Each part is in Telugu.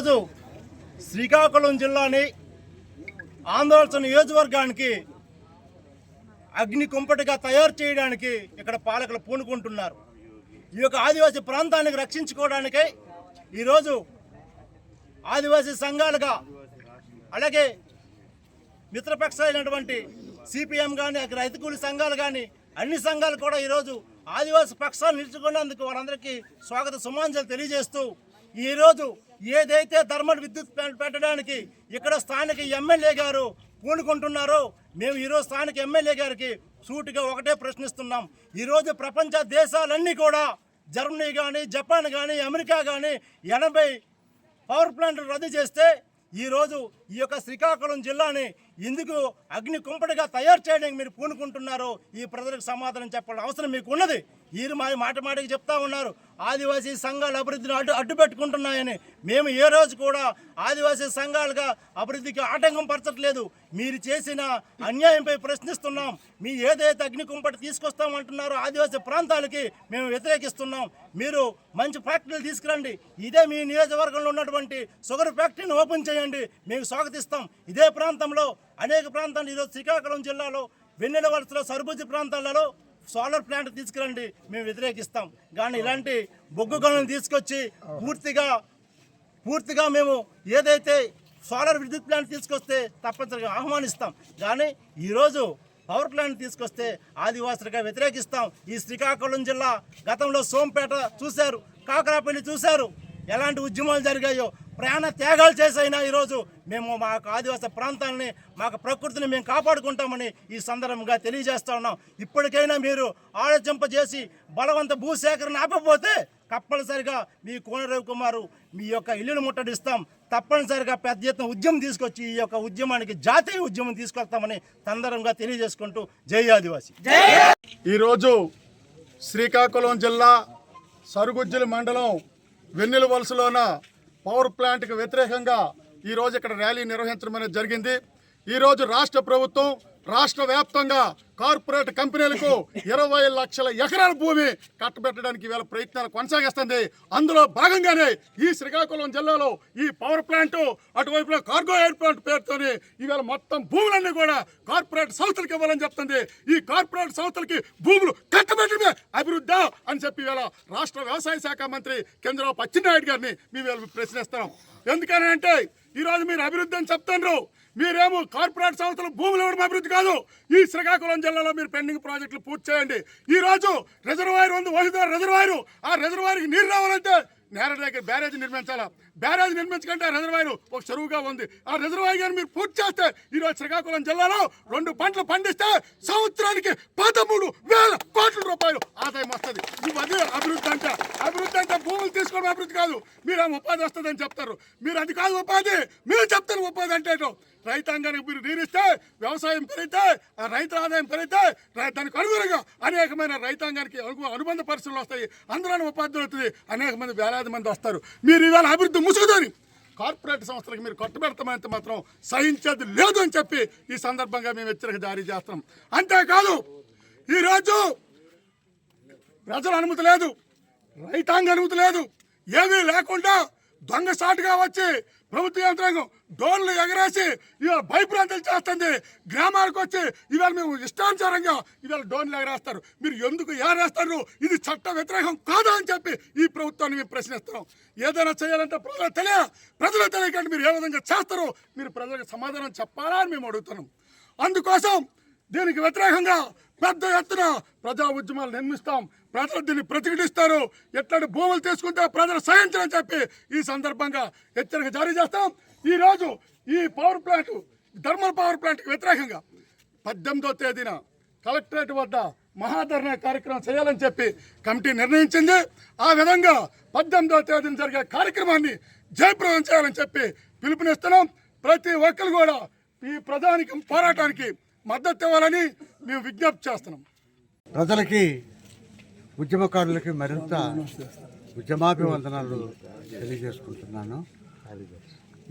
ఈరోజు శ్రీకాకుళం జిల్లాని ఆందోళన నియోజకవర్గానికి అగ్ని కుంపటిగా తయారు చేయడానికి ఇక్కడ పాలకులు పూనుకుంటున్నారు. ఈ యొక్క ఆదివాసీ ప్రాంతానికి రక్షించుకోవడానికై ఈరోజు ఆదివాసీ సంఘాలుగా అలాగే మిత్రపక్ష అయినటువంటి సిపిఎం కానీ రైతు కూలి సంఘాలు కానీ అన్ని సంఘాలు కూడా ఈరోజు ఆదివాసీ పక్షాలు నిలుచుకున్నందుకు వారందరికీ స్వాగత సుమాంజలు తెలియజేస్తూ ఈరోజు ఏదైతే ధర్మల్ విద్యుత్ ప్లాంట్ పెట్టడానికి ఇక్కడ స్థానిక ఎమ్మెల్యే గారు పూనుకుంటున్నారో మేము ఈరోజు స్థానిక ఎమ్మెల్యే గారికి సూటిగా ఒకటే ప్రశ్నిస్తున్నాం. ఈరోజు ప్రపంచ దేశాలన్నీ కూడా జర్మనీ కానీ జపాన్ కానీ అమెరికా కానీ ఎనభై పవర్ ప్లాంట్లు రద్దు చేస్తే ఈరోజు ఈ యొక్క శ్రీకాకుళం జిల్లాని ఎందుకు అగ్ని కుంపటిగా తయారు చేయడానికి మీరు పూనుకుంటున్నారో ఈ ప్రజలకు సమాధానం చెప్పాల్సిన అవసరం మీకు ఉన్నది వీరు మా మాట మాటకి చెప్తా ఉన్నారు. ఆదివాసీ సంఘాల అభివృద్ధిని అడ్డు అడ్డు పెట్టుకుంటున్నాయని. మేము ఏ రోజు కూడా ఆదివాసీ సంఘాలుగా అభివృద్ధికి ఆటంకం పరచట్లేదు. మీరు చేసిన అన్యాయంపై ప్రశ్నిస్తున్నాం. మీ ఏదైతే అగ్నికుంపటి తీసుకొస్తామంటున్నారో ఆదివాసీ ప్రాంతాలకి మేము వ్యతిరేకిస్తున్నాం. మీరు మంచి ఫ్యాక్టరీలు తీసుకురండి. ఇదే మీ నియోజకవర్గంలో ఉన్నటువంటి షుగర్ ఫ్యాక్టరీని ఓపెన్ చేయండి. మేము స్వాగతిస్తాం. ఇదే ప్రాంతంలో అనేక ప్రాంతాలు ఈరోజు శ్రీకాకుళం జిల్లాలో వెన్నెల వలసలో సరుబుజ్జి ప్రాంతాలలో సోలార్ ప్లాంట్ తీసుకురండి మేము వ్యతిరేకిస్తాం. కానీ ఇలాంటి బొగ్గు గనులను తీసుకొచ్చి పూర్తిగా పూర్తిగా మేము ఏదైతే సోలార్ విద్యుత్ ప్లాంట్ తీసుకొస్తే తప్పనిసరిగా ఆహ్వానిస్తాం. కానీ ఈరోజు పవర్ ప్లాంట్ తీసుకొస్తే ఆదివాసులుగా వ్యతిరేకిస్తాం. ఈ శ్రీకాకుళం జిల్లా గతంలో సోంపేట చూశారు కాకరాపల్లి చూశారు. ఎలాంటి ఉద్యమాలు జరిగాయో ప్రాణ త్యాగాలు చేసైనా ఈరోజు మేము మా యొక్క ఆదివాసీ ప్రాంతాలని మాకు ప్రకృతిని మేము కాపాడుకుంటామని ఈ సందర్భంగా తెలియజేస్తా ఉన్నాం. ఇప్పటికైనా మీరు ఆలోచింపజేసి బలవంత భూసేకరణ ఆపకపోతే తప్పనిసరిగా మీ కోన రవికుమారు మీ యొక్క ఇల్లును ముట్టడిస్తాం. తప్పనిసరిగా పెద్ద ఎత్తున ఉద్యమం తీసుకొచ్చి ఈ యొక్క ఉద్యమానికి జాతీయ ఉద్యమం తీసుకొస్తామని సందర్భంగా తెలియజేసుకుంటూ జై ఆదివాసి. ఈరోజు శ్రీకాకుళం జిల్లా సరుగుజ్జుల మండలం వెన్నెల వలసలోన పవర్ ప్లాంట్కి వ్యతిరేకంగా ఈరోజు ఇక్కడ ర్యాలీ నిర్వహించడం అనేది జరిగింది. ఈరోజు రాష్ట్ర ప్రభుత్వం రాష్ట్ర వ్యాప్తంగా కార్పొరేట్ కంపెనీలకు ఇరవై లక్షల ఎకరాల భూమి కట్టబెట్టడానికి వేల ప్రయత్నాలు కొనసాగిస్తుంది. అందులో భాగంగానే ఈ శ్రీకాకుళం జిల్లాలో ఈ పవర్ ప్లాంట్ అటువైపున కార్గో ఎయిర్పోర్ట్ పేరుతోని ఈవేళ మొత్తం భూములన్నీ కూడా కార్పొరేట్ సంస్థలకు ఇవ్వాలని చెప్తుంది. ఈ కార్పొరేట్ సంస్థలకి భూములు కట్టబెట్టడమే అభివృద్ధి అని చెప్పి ఇవాళ రాష్ట్ర వ్యవసాయ శాఖ మంత్రి చంద్రబాబు అచ్చెన్నాయుడు గారిని మేము వేళ ప్రశ్నిస్తున్నాం. ఎందుకని అంటే ఈరోజు మీరు అభివృద్ధి అని చెప్తున్నారు మీరేమో కార్పొరేట్ సంస్థలు భూములు ఇవ్వడం అభివృద్ధి కాదు. ఈ శ్రీకాకుళం జిల్లాలో మీరు పెండింగ్ ప్రాజెక్టులు పూర్తి చేయండి. ఈ రోజు రిజర్వాయర్ ఉంది వహిదా రిజర్వాయర్. ఆ రిజర్వాయర్కి నీరు రావాలంటే నేర దగ్గర బ్యారేజ్ నిర్మించాలా? బ్యారేజ్ నిర్మించకంటే ఆ రిజర్వాయర్ ఒక చెరువుగా ఉంది. ఆ రిజర్వాయర్ మీరు పూర్తి చేస్తే ఈ రోజు శ్రీకాకుళం జిల్లాలో రెండు పంటలు పండిస్తే సంవత్సరానికి పదమూడు వేల కోట్ల రూపాయలు ఆదాయం వస్తుంది. ఇవి అదే అభివృద్ధి అంటే. అభివృద్ధి అంటే భూములు తీసుకోవడం అభివృద్ధి కాదు. మీరు ఆ ఉపాధి వస్తుందని చెప్తారు. మీరు అది కాదు ఉపాధి. మీరు చెప్తారు ఉపాధి అంటే రైతాంగానికి మీరు నీరిస్తే వ్యవసాయం పెరిగితే ఆ రైతుల ఆదాయం పెరిగితే దానికి అనుగుణంగా అనేకమైన రైతాంగానికి అనుబంధ పరిస్థితులు వస్తాయి. అందులోనే ఉపాధి దొరుకుతుంది అనేక మంది వేలాది మంది వస్తారు. మీరు ఇవాళ అభివృద్ధి ముసుగుదని కార్పొరేట్ సంస్థలకు మీరు కట్టుబెడతామంటే మాత్రం సహించేది లేదు అని చెప్పి ఈ సందర్భంగా మేము హెచ్చరిక జారీ చేస్తున్నాం. అంతేకాదు ఈరోజు ప్రజల అనుమతి లేదు రైతాంగ అనుమతి లేదు ఏమీ లేకుండా దొంగ సాటుగా వచ్చి ప్రభుత్వ యంత్రాంగం డోన్లు ఎగరేసి ఇవాళ భయప్రాంతాలు చేస్తుంది. గ్రామాలకు వచ్చి ఇవాళ మేము ఇష్టానుసారంగా ఇవాళ డోన్లు ఎగరేస్తారు. మీరు ఎందుకు ఎగరేస్తారు? ఇది చట్ట వ్యతిరేకం కాదా అని చెప్పి ఈ ప్రభుత్వాన్ని మేము ప్రశ్నిస్తున్నాం. ఏదైనా చేయాలంటే ప్రజలకు తెలియ ప్రజలకు తెలియకంటే మీరు ఏ విధంగా చేస్తారో మీరు ప్రజలకు సమాధానం చెప్పాలా అని మేము అడుగుతున్నాం. అందుకోసం దీనికి వ్యతిరేకంగా పెద్ద ఎత్తున ప్రజా ఉద్యమాలు నిర్మిస్తాం. ప్రజలు దీన్ని ప్రతిఘటిస్తారు. ఎట్లాంటి భూములు తీసుకుంటే ప్రజలు సహించని చెప్పి ఈ సందర్భంగా హెచ్చరిక జారీ చేస్తాం. ఈ రోజు ఈ పవర్ ప్లాంట్ థర్మల్ పవర్ ప్లాంట్కి వ్యతిరేకంగా పద్దెనిమిదో తేదీన కలెక్టరేట్ వద్ద మహాధరణ కార్యక్రమం చేయాలని చెప్పి కమిటీ నిర్ణయించింది. ఆ విధంగా పద్దెనిమిదో తేదీన జరిగే కార్యక్రమాన్ని జయప్రదం చేయాలని చెప్పి పిలుపునిస్తున్నాం. ప్రతి ఒక్కరు కూడా ఈ ప్రధానికి పోరాటానికి మద్దతు ఇవ్వాలని మేము విజ్ఞప్తి చేస్తున్నాం. ప్రజలకి ఉద్యమకారులకి మరింత ఉద్యమాభివందనాలు తెలియజేసుకుంటున్నాను.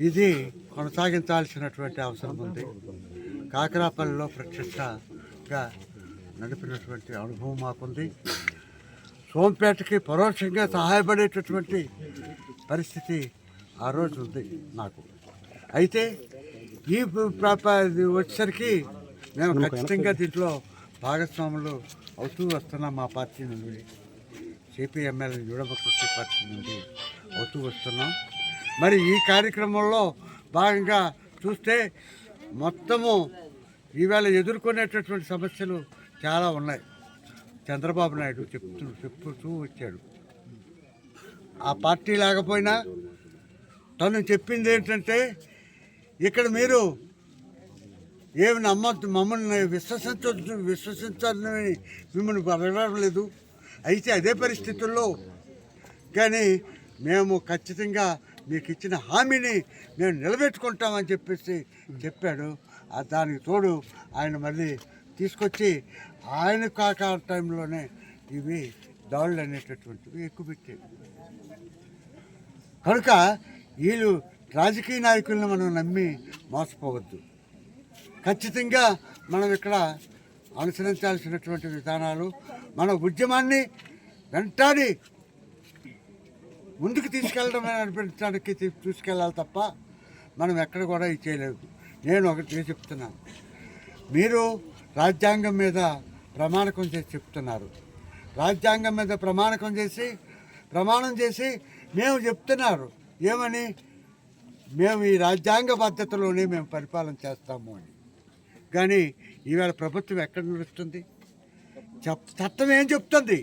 ఇది కొనసాగించాల్సినటువంటి అవసరం ఉంది. కాకరాపల్లిలో ప్రత్యక్షంగా నడిపినటువంటి అనుభవం మాకుంది. సోంపేటకి పరోక్షంగా సహాయపడేటటువంటి పరిస్థితి ఆ రోజు ఉంది నాకు అయితే ఈ ప్రాప వచ్చేసరికి మేము ఖచ్చితంగా దీంట్లో భాగస్వాములు అవుతూ వస్తున్నాం మా పార్టీ నుండి సిపిఎంఎల్ యుడభక్తి పార్టీ నుండి అవుతూ వస్తున్నాం. మరి ఈ కార్యక్రమంలో భాగంగా చూస్తే మొత్తము ఈవేళ ఎదుర్కొనేటటువంటి సమస్యలు చాలా ఉన్నాయి. చంద్రబాబు నాయుడు చెప్తూ చెప్పుతూ వచ్చాడు. ఆ పార్టీ లేకపోయినా తను చెప్పింది ఏంటంటే ఇక్కడ మీరు ఏమి నమ్మద్దు మమ్మల్ని విశ్వసించొద్దు విశ్వసించాలని మిమ్మల్ని అడగలేదు అయితే అదే పరిస్థితుల్లో కానీ మేము ఖచ్చితంగా మీకు ఇచ్చిన హామీని మేము నిలబెట్టుకుంటామని చెప్పేసి చెప్పాడు. దానికి తోడు ఆయన మళ్ళీ తీసుకొచ్చి ఆయన కాక టైంలోనే ఇవి దాడులు అనేటటువంటివి ఎక్కువ పెట్టేవి కనుక వీళ్ళు రాజకీయ నాయకులను మనం నమ్మి మోసపోవద్దు. ఖచ్చితంగా మనం ఇక్కడ అనుసరించాల్సినటువంటి విధానాలు మన ఉద్యమాన్ని వెంటాడి ముందుకు తీసుకెళ్ళడం అనిపించడానికి తీసుకెళ్ళాలి తప్ప మనం ఎక్కడ కూడా ఇది చేయలేదు. నేను ఒకటి చెప్తున్నాను మీరు రాజ్యాంగం మీద ప్రమాణకం చేసి చెప్తున్నారు. రాజ్యాంగం మీద ప్రమాణకం చేసి ప్రమాణం చేసి మేము చెప్తున్నారు. ఏమని? మేము ఈ రాజ్యాంగ పద్ధతిలోనే మేము పరిపాలన చేస్తాము అని. కానీ ఈవేళ ప్రభుత్వం ఎక్కడ నడుస్తుంది? చెప్ చట్టం ఏం చెప్తుంది?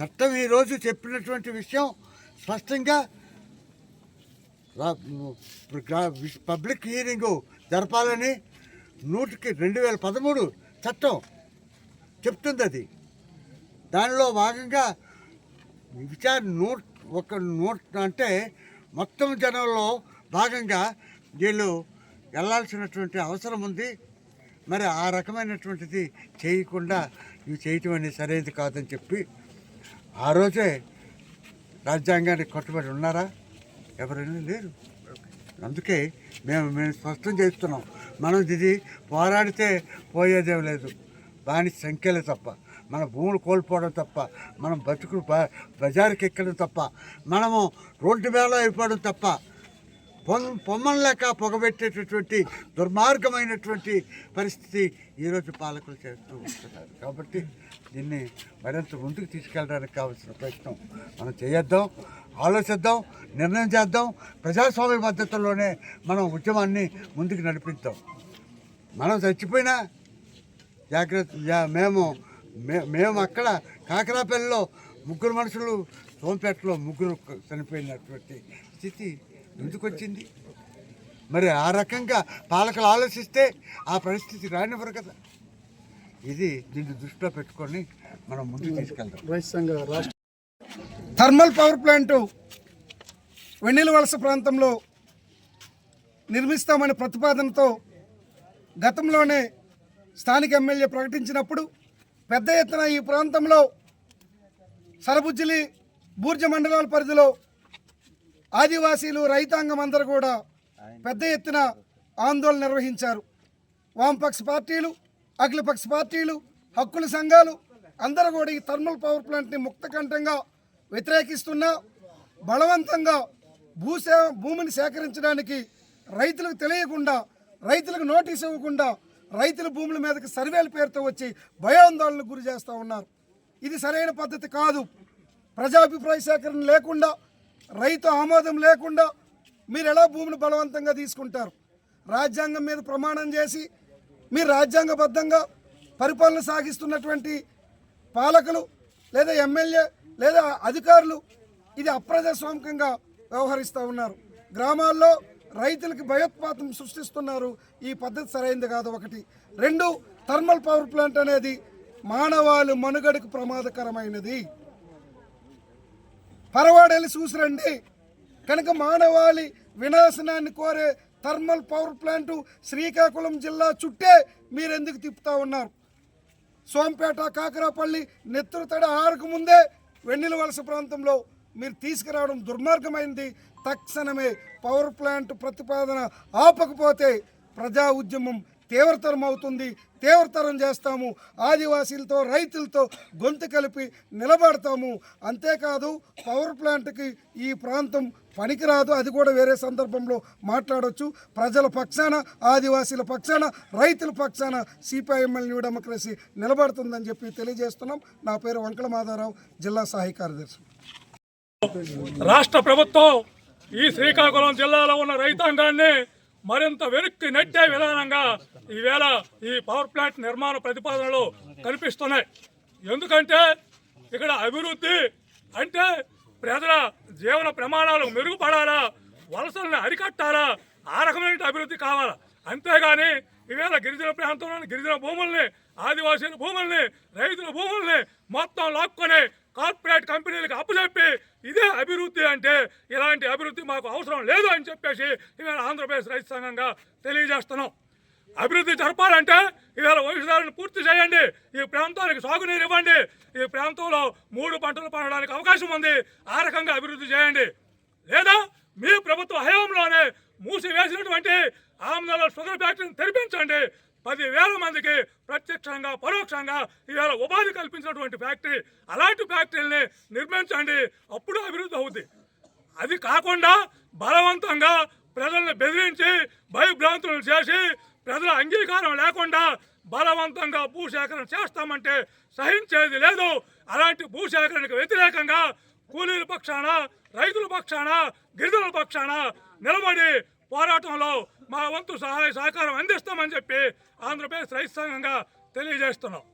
చట్టం ఈరోజు చెప్పినటువంటి విషయం స్పష్టంగా పబ్లిక్ హీరింగ్ జరపాలని నూటికి రెండు వేల పదమూడు చట్టం చెప్తుంది అది దానిలో భాగంగా విచార నూట ఒక నూట అంటే మొత్తం జనంలో భాగంగా వీళ్ళు వెళ్ళాల్సినటువంటి అవసరం ఉంది. మరి ఆ రకమైనటువంటిది చేయకుండా ఇవి చేయటం అనేది సరైనది కాదని చెప్పి ఆ రోజే రాజ్యాంగానికి కట్టుబడి ఉన్నారా? ఎవరైనా లేరు. అందుకే మేము మేము స్పష్టం చేస్తున్నాం. మనం ఇది పోరాడితే పోయేదేం లేదు. బాని సంఖ్యలే తప్ప మన భూములు కోల్పోవడం తప్ప మనం బతుకులు బ- బజారుకి ఎక్కడం తప్ప మనము రోడ్డు వేళ అయిపోవడం తప్ప పొమ్మం లేక పొగబెట్టేటటువంటి దుర్మార్గమైనటువంటి పరిస్థితి ఈరోజు పాలకులు చేస్తూ ఉంటున్నారు. కాబట్టి దీన్ని మరింత ముందుకు తీసుకెళ్ళడానికి కావాల్సిన ప్రయత్నం మనం చేయొద్దాం ఆలోచిద్దాం నిర్ణయం చేద్దాం. ప్రజాస్వామ్య పద్ధతుల్లోనే మనం ఉద్యమాన్ని ముందుకు నడిపిద్దాం. మనం చచ్చిపోయినా జాగ్రత్త మేము మే- మేము అక్కడ కాకరాపల్లిలో ముగ్గురు మనుషులు సోంపేటలో ముగ్గురు చనిపోయినటువంటి స్థితి ఎందుకు వచ్చింది మరి ఆ రకంగా పాలకులు ఆలోచిస్తే ఆ పరిస్థితి రానివ్వరు కదా. ఇది దీన్ని దృష్టిలో పెట్టుకొని మనం ముందుకు తీసుకెళ్దాం. థర్మల్ పవర్ ప్లాంట్ వెన్నెల వలస ప్రాంతంలో నిర్మిస్తామనే ప్రతిపాదనతో గతంలోనే స్థానిక ఎమ్మెల్యే ప్రకటించినప్పుడు పెద్ద ఎత్తున ఈ ప్రాంతంలో సరబుజ్జిలి బూర్జ మండలాల పరిధిలో ఆదివాసీలు రైతాంగం అందరూ కూడా పెద్ద ఎత్తున ఆందోళన నిర్వహించారు. వామపక్ష పార్టీలు అఖిలపక్ష పార్టీలు హక్కుల సంఘాలు అందరూ కూడా ఈ థర్మల్ పవర్ ప్లాంట్ని ముక్తకంఠంగా వ్యతిరేకిస్తున్నా బలవంతంగా భూసే భూమిని సేకరించడానికి రైతులకు తెలియకుండా రైతులకు నోటీస్ ఇవ్వకుండా రైతుల భూముల మీదకి సర్వేల పేరుతో వచ్చి భయాందోళనకు గురి చేస్తూ ఉన్నారు. ఇది సరైన పద్ధతి కాదు. ప్రజాభిప్రాయ సేకరణ లేకుండా రైతు ఆమోదం లేకుండా మీరు ఎలా భూమిని బలవంతంగా తీసుకుంటారు? రాజ్యాంగం మీద ప్రమాణం చేసి మీరు రాజ్యాంగబద్ధంగా పరిపాలన సాగిస్తున్నటువంటి పాలకులు లేదా ఎమ్మెల్యే లేదా అధికారులు ఇది అప్రజాస్వామికంగా వ్యవహరిస్తూ ఉన్నారు. గ్రామాల్లో రైతులకి భయోత్పాతం సృష్టిస్తున్నారు. ఈ పద్ధతి సరైనది కాదు ఒకటి. రెండు థర్మల్ పవర్ ప్లాంట్ అనేది మానవాళి మనుగడకు ప్రమాదకరమైనది. పరవాడెళ్ళి చూసిరండి. కనుక మానవాళి వినాశనాన్ని కోరే థర్మల్ పవర్ ప్లాంటు శ్రీకాకుళం జిల్లా చుట్టే మీరు ఎందుకు తిప్పుతా ఉన్నారు? సోంపేట కాకరాపల్లి నెత్తురుతడ ఆరుకు వెన్నెల వలస ప్రాంతంలో మీరు తీసుకురావడం దుర్మార్గమైంది. తక్షణమే పవర్ ప్లాంట్ ప్రతిపాదన ఆపకపోతే ప్రజా ఉద్యమం తీవ్రతరం అవుతుంది తీవ్రతరం చేస్తాము. ఆదివాసీలతో రైతులతో గొంతు కలిపి నిలబడతాము. అంతేకాదు పవర్ ప్లాంట్కి ఈ ప్రాంతం పనికిరాదు. అది కూడా వేరే సందర్భంలో మాట్లాడవచ్చు ప్రజల పక్షాన ఆదివాసీల పక్షాన రైతుల పక్షాన సిపిఐఎంఎల్ న్యూ డెమోక్రసీ నిలబడుతుందని చెప్పి తెలియజేస్తున్నాం. నా పేరు వంకల మాధవరావు జిల్లా సహాయ కార్యదర్శి. రాష్ట్ర ప్రభుత్వం ఈ శ్రీకాకుళం జిల్లాలో ఉన్న రైతాంగాన్ని మరింత వెనక్కి నెట్టే విధానంగా ఈవేళ ఈ పవర్ ప్లాంట్ నిర్మాణ ప్రతిపాదనలు కనిపిస్తున్నాయి. ఎందుకంటే ఇక్కడ అభివృద్ధి అంటే ప్రజల జీవన ప్రమాణాలు మెరుగుపడాలా వలసల్ని అరికట్టాలా ఆ రకమైన అభివృద్ధి కావాలా. అంతేగాని ఈవేళ గిరిజన ప్రాంతంలోని గిరిజన భూముల్ని ఆదివాసీల భూముల్ని రైతుల భూముల్ని మొత్తం లాక్కొని కార్పొరేట్ కంపెనీలకు అప్పచెప్పి ఇదే అభివృద్ధి అంటే ఇలాంటి అభివృద్ధి మాకు అవసరం లేదు అని చెప్పేసి ఇవాళ ఆంధ్రప్రదేశ్ రైతు సంఘంగా తెలియజేస్తున్నాం. అభివృద్ధి జరపాలంటే ఇవాళ వయసుదారులను పూర్తి చేయండి. ఈ ప్రాంతానికి సాగునీరు ఇవ్వండి. ఈ ప్రాంతంలో మూడు పంటలు పండడానికి అవకాశం ఉంది. ఆ రకంగా అభివృద్ధి చేయండి. లేదా మీ ప్రభుత్వ హయాంలోనే మూసివేసినటువంటి ఆమ్దాల షుగర్ ఫ్యాక్టరీని తెరిపించండి. పదివేల మందికి ప్రత్యక్షంగా పరోక్షంగా ఇవాళ ఉపాధి కల్పించినటువంటి ఫ్యాక్టరీ అలాంటి ఫ్యాక్టరీని నిర్మించండి. అప్పుడు అభివృద్ధి అవుద్ది. అది కాకుండా బలవంతంగా ప్రజల్ని బెదిరించి భయభ్రాంతులు చేసి ప్రజల అంగీకారం లేకుండా బలవంతంగా భూసేకరణ చేస్తామంటే సహించేది లేదు. అలాంటి భూసేకరణకు వ్యతిరేకంగా కూలీల పక్షాన రైతుల పక్షాన గిరిజనుల పక్షాన నిలబడి పోరాటంలో మా వంతు సహాయ సహకారం అందిస్తామని చెప్పి ఆంధ్రప్రదేశ్ రైతు సంఘంగా తెలియజేస్తున్నాం.